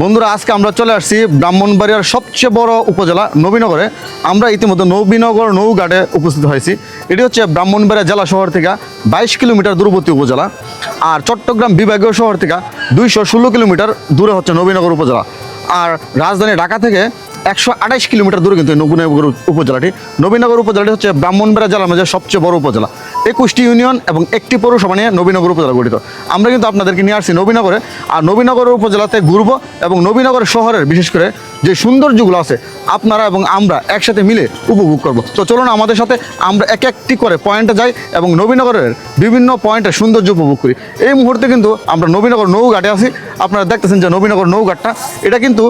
বন্ধুরা, আজকে আমরা চলে আসছি ব্রাহ্মণবাড়িয়ার সবচেয়ে বড় উপজেলা নবীনগরে। আমরা ইতিমধ্যে নবীনগর নৌঘাটে উপস্থিত হয়েছি। এটি হচ্ছে ব্রাহ্মণবাড়িয়া জেলা শহর থেকে বাইশ কিলোমিটার দূরবর্তী উপজেলা আর চট্টগ্রাম বিভাগীয় শহর থেকে দুইশো ষোলো কিলোমিটার দূরে হচ্ছে নবীনগর উপজেলা। আর রাজধানী ঢাকা থেকে একশো আঠাইশ কিলোমিটার দূরে কিন্তু নবীনগর উপজেলাটি। নবীনগর উপজেলাটি হচ্ছে ব্রাহ্মণবাড়িয়া জেলার মাঝে সবচেয়ে বড় উপজেলা। একুশটি ইউনিয়ন এবং একটি পৌরসভা নিয়ে নবীনগর উপজেলা গঠিত। আমরা কিন্তু আপনাদেরকে নিয়ে আসছি নবীনগরে। আর নবীনগর উপজেলাতে ঘুরবো এবং নবীনগর শহরের বিশেষ করে যে সৌন্দর্যগুলো আছে, আপনারা এবং আমরা একসাথে মিলে উপভোগ করব। তো চলুন আমাদের সাথে আমরা এক একটি করে পয়েন্টে যাই এবং নবীনগরের বিভিন্ন পয়েন্টের সৌন্দর্য উপভোগ করি। এই মুহূর্তে কিন্তু আমরা নবীনগর নৌঘাটে আছি। আপনারা দেখতেছেন যে নবীনগর নৌঘাটটা, এটা কিন্তু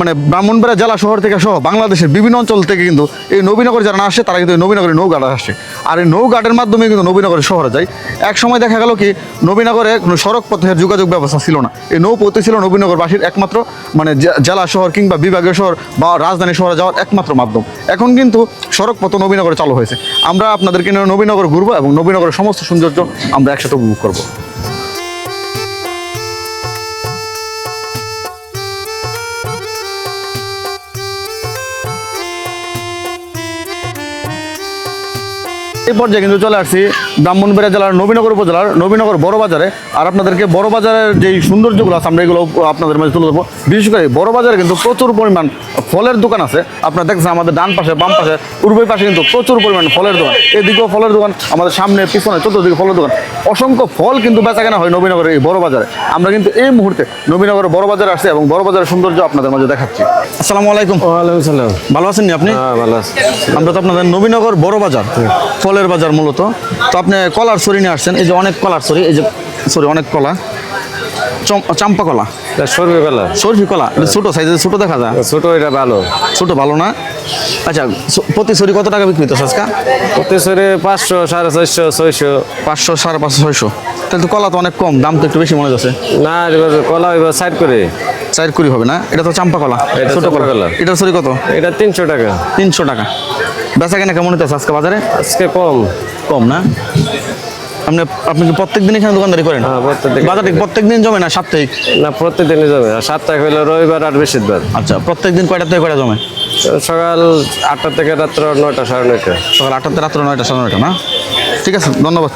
মানে ব্রাহ্মণবাড়িয়া জেলা শহর থেকে সহ বাংলাদেশের বিভিন্ন অঞ্চল থেকে কিন্তু এই নবীনগর যারা না আসে, তারা কিন্তু এই নবীনগরের নৌঘাটে আসে। আর এই নৌঘাটের মাধ্যমে কিন্তু নবীনগরের শহরে যায়। এক সময় দেখা গেল কি, নবীনগরে কোনো সড়ক পথের যোগাযোগ ব্যবস্থা ছিল না। এই নৌপথে ছিল নবীনগরবাসীর একমাত্র মানে জেলা শহর কিংবা বিভাগীয় শহর বা রাজধানী শহরে যাওয়ার একমাত্র মাধ্যম। এখন কিন্তু সড়ক পথ নবীনগরে চালু হয়েছে। আমরা আপনাদেরকে নিয়ে নবীনগর ঘুরবো এবং নবীনগরের সমস্ত সৌন্দর্য আমরা একসাথে উপভোগ করব। এই পর্যায়ে কিন্তু চলে আসছি ব্রাহ্মণবাড়িয়া জেলার নবীনগর উপজেলার নবীনগর বড় বাজারে। আর আপনাদেরকে বড় বাজারের যেই সৌন্দর্যগুলো আছে, আমরা এগুলো আপনাদের মাঝে তুলে দেবো বিশেষ করে বড় বাজারে কিন্তু প্রচুর পরিমাণ ফলের দোকান আছে। আপনারা দেখছেন আমাদের ডান পাশে, বাম পাশে পূর্বের পাশে কিন্তু প্রচুর পরিমাণ ফলের দোকান। এদিকেও ফলের দোকান, আমাদের সামনে, পিছনে, চতুর্দিকে ফলের দোকান। অসংখ্য ফল কিন্তু বেচা কেনা হয় নবীনগরের এই বড় বাজারে। আমরা কিন্তু এই মুহূর্তে নবীনগরের বড় বাজারে আসছি এবং বড় বাজারের সৌন্দর্য আপনাদের মাঝে দেখাচ্ছি। আসসালামু আলাইকুম। ওয়ালাইকুম সালাম। ভালো আছেন আপনি? হ্যাঁ ভালো আছি। আমরা তো আপনাদের নবীনগর বড় বাজার ফলের বাজার মূলত। তো আপনি কলার সরি নিয়ে আসছেন এই যে অনেক কলার সরি এই যে সরি অনেক কলা। চাম্পা কলা। সরবে বেলা সরফি কলা ছোট সাইজের ছোট দেখা যায়। ছোট এটা ভালো। ছোট ভালো না? আচ্ছা প্রতি সরি কত টাকা বিক্রি হতো আজকা? প্রতি সরে পাঁচশো সাড়ে চারশো ছয়শো। পাঁচশো সাড়ে পাঁচশো ছয়শো। তাহলে তো কলা তো অনেক কম দাম তো একটু বেশি মনে যাচ্ছে না কলা এবার সাইড করে চার কুড়ি হবে না? এটা তো চাম্পা কলা ছোট কলা। কলা। এটা সরি কত? এটা তিনশো টাকা। তিনশো টাকা। বেচা কেনা কেমন হইতেছে আজকে বাজারে? আজকে কম। কম না? আপনি আপনি কি প্রত্যেক দিন এখানে দোকানদারি করেন? হ্যাঁ, বাজারে প্রত্যেক দিন জমে না সাপ্তাহিক? না প্রত্যেকদিনই যাবে আর সাতটা হইল রবিবার আর বৃহস্পতিবার। আচ্ছা প্রত্যেক দিন কয়টা থেকে কয়টা জমে? সকাল আটটা থেকে রাত্র নয়টা সাড়ে নয়টা। সকাল আটটাতে রাত্র নয়টা সাড়ে নয়টা না? ঠিক আছে ধন্যবাদ।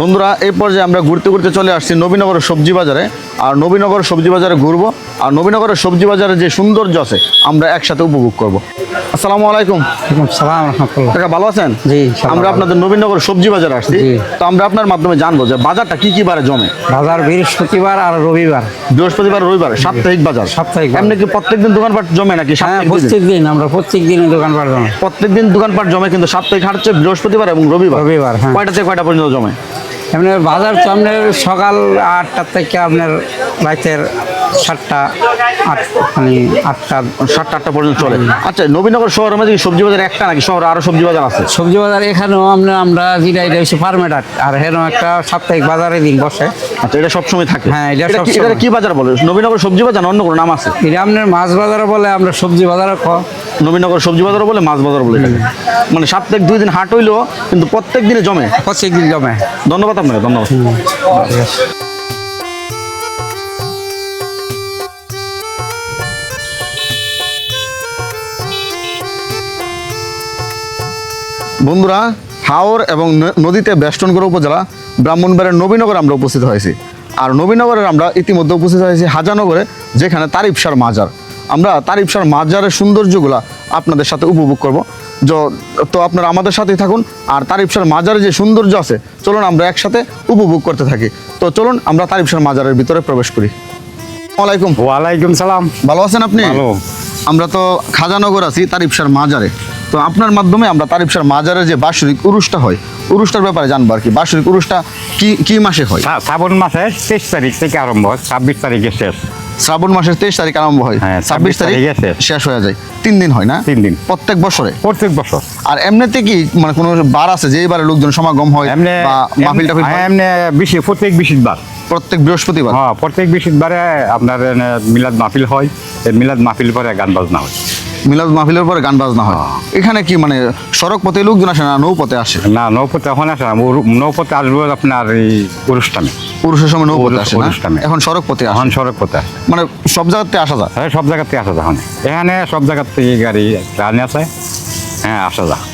বন্ধুরা, এই পর্যায়ে আমরা ঘুরতে ঘুরতে চলে আসছি নবীনগর সবজি বাজারে। আর নবীনগর সবজি বাজারে ঘুরবো। আর নবীনগরের সবজি বাজারে যে সৌন্দর্য আছে আমরা একসাথে উপভোগ করব। আসসালামু আলাইকুম। সালাম কাকা ভালো আছেন? জি, আমরা আপনাদের নবীনগর সবজি বাজার আসছি তো আমরা আপনার মাধ্যমে জানব যে বাজারটা কি কি বারে জমে? বাজার বৃহস্পতিবার আর রবিবার। বৃহস্পতিবার রবিবার সাপ্তাহিক বাজার। সাপ্তাহিক এমনি কি প্রত্যেকদিন দোকানপাট জমে নাকি হ্যাঁ দিনে? প্রত্যেক দিন আমরা প্রত্যেক দিন দোকান পাঠ প্রত্যেকদিন দোকানপাট জমে কিন্তু সাপ্তাহিক হাট হচ্ছে বৃহস্পতিবার এবং রবিবার। রবিবার, হ্যাঁ। কয়টা থেকে কয়টা পর্যন্ত জমে? এমনি বাজার তো আপনার সকাল আটটা থেকে আপনার রাতের সাতটা আট মানে আটটা সাতটা আটটা পর্যন্ত চলে। আচ্ছা নবীনগর শহরের মধ্যে কি সবজি বাজার একটা নাকি শহরে আরও সবজি বাজার আছে? সবজি বাজার এখানেও আমরা আমরা যেটা এটা হচ্ছে ফার্মেটার আর হেন একটা সাপ্তাহিক বাজারে দিন বসে। আচ্ছা এটা সবসময় থাকে। হ্যাঁ, এটা। এটা কি বাজার বলে? নবীনগর সবজি বাজার অন্য কোনো নাম আছে? এটা আপনার মাছ বাজারে বলে আমরা সবজি বাজারও খ নবীনগর সবজি বাজারও বলে মাছ বাজার বলে। মানে সাপ্তাহিক দুই দিন হাট হইলেও কিন্তু প্রত্যেক দিনে জমে। প্রত্যেক দিন জমে। ধন্যবাদ আপনাকে ধন্যবাদ। বন্ধুরা হাওর এবং নদীতে বেষ্টনগর উপজেলা ব্রাহ্মণবাড়িয়ার নবীনগর আমরা উপস্থিত হয়েছি। আর নবীনগরের আমরা ইতিমধ্যে উপস্থিত হয়েছি হাজানগরে যেখানে তারিফসার মাজার। আমরা তারিফসার মাজারের সৌন্দর্যগুলা আপনাদের সাথে উপভোগ করব। য- তো আপনারা আমাদের সাথেই থাকুন আর তারিফসার মাজারে যে সৌন্দর্য আছে চলুন আমরা একসাথে উপভোগ করতে থাকি। তো চলুন আমরা তারিফসার মাজারের ভিতরে প্রবেশ করি। ওয়ালাইকুম ওয়ালাইকুম সালাম। ভালো আছেন আপনি? আমরা তো খাজানগর আছি তারিফসার মাজারে। তো আপনার মাধ্যমে আমরা তারিফসার মাজারের যে বাৎসরিক উরুষটা হয় উরুষটার ব্যাপারে জানব আর কি। বাৎসরিক উরুষটা কি কি মাসে হয়? শ্রা- শ্রাবণ মাসের তেইশ তারিখ থেকে আরম্ভ হয় ছাব্বিশ তারিখে শেষ। শ্রাবণ মাসের তেইশ তারিখ আরম্ভ হয় হ্যাঁ, ছাব্বিশ তারিখ শেষ। হয়ে যায়। তিন দিন হয় না? তিন দিন। প্রত্যেক বছরে? প্রত্যেক বছর। আর এমনিতে কি মানে কোনো বার আছে যে এবারে লোকজন সমাগম হয় এমনি বা মাহফিল টাফিল এমনি বিশে প্রত্যেক বিশেষ প্রত্যেক বৃহস্পতিবার? হ্যাঁ প্রত্যেক বৃহস্পতিবারে আপনার মিলাদ মাহফিল হয় মিলাদ মাহফিল পরে গান বাজনা হয়। মিলাদ মাহফিলের পরে গান বাজনা হয়। এখানে কি মানে সড়ক পথে লোকজন আসে না নৌপথে আসে? না নৌপথে এখন আসে না। নৌপথে আসবে আপনার এই অনুষ্ঠানে পুরুষের সময় নৌপথে আসে না? অনুষ্ঠানে। এখন সড়ক পথে এখন সড়ক পথে আসে। মানে সব জায়গাতে আসা যায়? হ্যাঁ সব জায়গাতে আসা যায়। এখন। এখানে সব জায়গাতে গাড়ি রানি আছে। হ্যাঁ আসা যায়।